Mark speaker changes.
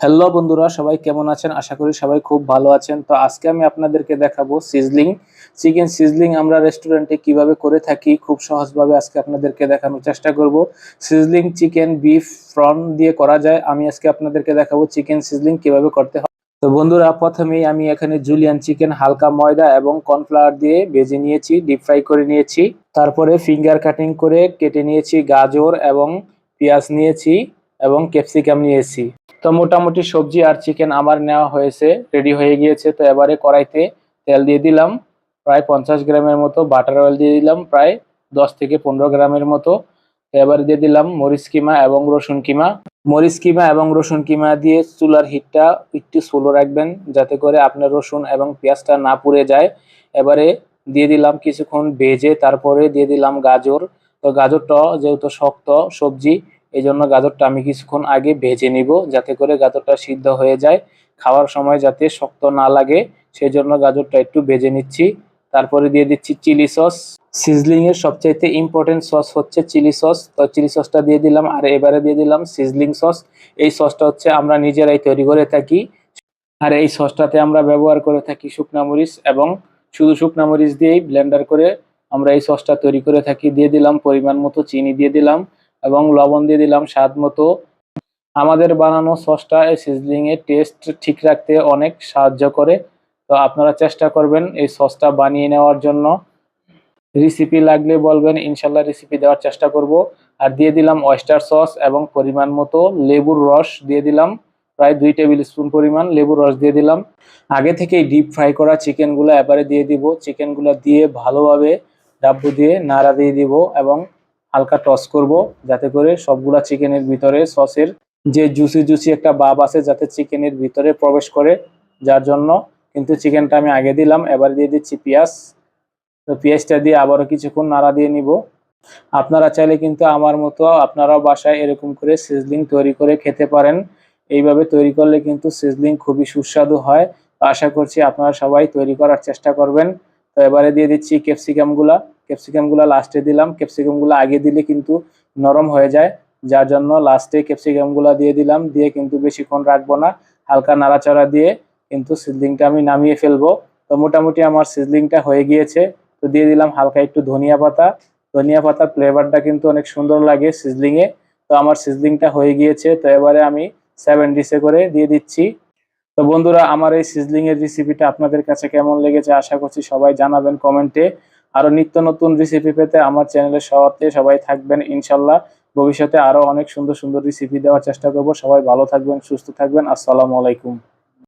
Speaker 1: Hello বন্ধুরা, সবাই কেমন আছেন? আশা করি সবাই খুব ভালো আছেন। তো আজকে আমি আপনাদেরকে দেখাবো সিজলিং চিকেন সিজলিং আমরা রেস্টুরেন্টে কীভাবে করে থাকি, খুব সহজভাবে আজকে আপনাদেরকে দেখানোর চেষ্টা করব। সিজলিং চিকেন বিফ ফ্রন দিয়ে করা যায়। আমি আজকে আপনাদেরকে দেখাবো চিকেন সিজলিং কীভাবে করতে হয়। তো বন্ধুরা, প্রথমেই আমি এখানে জুলিয়ান চিকেন হালকা ময়দা এবং কর্নফ্লাওয়ার দিয়ে ভেজে নিয়েছি ডিপ ফ্রাই করে নিয়েছি। তারপরে ফিঙ্গার কাটিং করে কেটে নিয়েছি গাজর এবং পেঁয়াজ নিয়েছি এবং ক্যাপসিকাম নিয়েছি। তো মোটামুটি সবজি আর চিকেন আমার নেওয়া হয়েছে রেডি হয়ে গিয়েছে। তো এবারে কড়াইতে তেল দিয়ে দিলাম, প্রায় পঞ্চাশ গ্রামের মতো বাটার অয়েল দিয়ে দিলাম, প্রায় দশ থেকে পনেরো গ্রামের মতো। এবারে দিয়ে দিলাম মরিচ কিমা এবং রসুন কিমা। মরিচ কিমা এবং রসুন কিমা দিয়ে চুলার হিটটা একটু স্লো রাখবেন, যাতে করে আপনার রসুন এবং পেঁয়াজটা না পুড়ে যায়। এবারে দিয়ে দিলাম কিছুক্ষণ ভেজে, তারপরে দিয়ে দিলাম গাজর। তো গাজরটা যেহেতু শক্ত সবজি এই জন্য গাজরটা আমি কিছুক্ষণ আগে ভেজে নিব, যাতে করে গাজরটা সিদ্ধ হয়ে যায়। খাওয়ার সময় যাতে শক্ত না লাগে সেই জন্য গাজরটা একটু ভেজে নিচ্ছি। তারপরে দিয়ে দিচ্ছি চিলি সস। সিজলিং এর সবচাইতে ইম্পর্টেন্ট সস হচ্ছে চিলি সস। তো চিলি সসটা দিয়ে দিলাম, আর এবারে দিয়ে দিলাম সিজলিং সস। এই সসটা হচ্ছে আমরা নিজেরাই তৈরি করে থাকি। আর এই সসটাতে আমরা ব্যবহার করে থাকি শুকনা মরিচ এবং শুধু শুকনা মরিচ দিয়েই ব্লেন্ডার করে আমরা এই সসটা তৈরি করে থাকি। দিয়ে দিলাম পরিমাণ মতো চিনি দিয়ে দিলাম। এবং লবণ দিয়ে দিলাম স্বাদ মতো। আমাদের বানানো সসটা এই সিজলিং এর টেস্ট ঠিক রাখতে অনেক সাহায্য করে। তো আপনারা চেষ্টা করবেন এই সসটা বানিয়ে নেওয়ার জন্য। রেসিপি লাগলে বলবেন ইনশাল্লাহ রেসিপি দেওয়ার চেষ্টা করব। আর দিয়ে দিলাম অয়েস্টার সস এবং পরিমাণ মতো লেবুর রস দিয়ে দিলাম। প্রায় দুই টেবিল স্পুন পরিমাণ লেবুর রস দিয়ে দিলাম। আগে থেকেই ডিপ ফ্রাই করা চিকেনগুলো এবারে দিয়ে দিব। চিকেনগুলো দিয়ে ভালোভাবে ডাব্বু দিয়ে নাড়া দিয়ে দিব এবং হালকা টস করব, যাতে করে সবগুলা চিকেনের ভিতরে সসের যে জুসি জুসি একটা বাব আছে, যাতে চিকেনের ভিতরে প্রবেশ করে। যার জন্য কিন্তু চিকেনটা আমি আগে দিলাম, এবার দিয়ে দিচ্ছি পেঁয়াজ। তো পেঁয়াজটা দিয়ে আবারও কিছুক্ষণ নাড়া দিয়ে নিব। আপনারা চাইলে কিন্তু আমার মতো আপনারাও বাসায় এরকম করে সিজলিং তৈরি করে খেতে পারেন। এইভাবে তৈরি করলে কিন্তু সিজলিং খুবই সুস্বাদু হয়। আশা করছি আপনারা সবাই তৈরি করার চেষ্টা করবেন। তো এবারে দিয়ে দিচ্ছি ক্যাপসিকামগুলা ক্যাপসিকামগুলো লাস্টে দিলাম। ক্যাপসিকামগুলো আগে দিলে কিন্তু নরম হয়ে যায়। যার জন্য লাস্টে ক্যাপসিকামগুলো দিয়ে দিলাম। দিয়ে কিন্তু বেশিক্ষণ রাখব না। হালকা নাড়াচাড়া দিয়ে কিন্তু সিজলিংটা আমি নামিয়ে ফেলব। তো মোটামুটি আমার সিজলিংটা হয়ে গিয়েছে। তো দিয়ে দিলাম হালকা একটু ধনিয়া পাতা। ধনিয়া পাতার ফ্লেভারটা কিন্তু অনেক সুন্দর লাগে সিজলিংয়ে। তো আমার সিজলিংটা হয়ে গিয়েছে। তো এবারে আমি সেভেন ডিসে করে দিয়ে দিচ্ছি। তো বন্ধুরা, আমার এই সিজলিং এর রেসিপিটা আপনাদের কাছে কেমন লেগেছে আশা করছি সবাই জানাবেন কমেন্টে। আরও নিত্য নতুন রেসিপি পেতে আমার চ্যানেলের সাথে সবাই থাকবেন, ইনশাল্লাহ। ভবিষ্যতে আরও অনেক সুন্দর সুন্দর রেসিপি দেওয়ার চেষ্টা করব। সবাই ভালো থাকবেন, সুস্থ থাকবেন। আসসালামু আলাইকুম।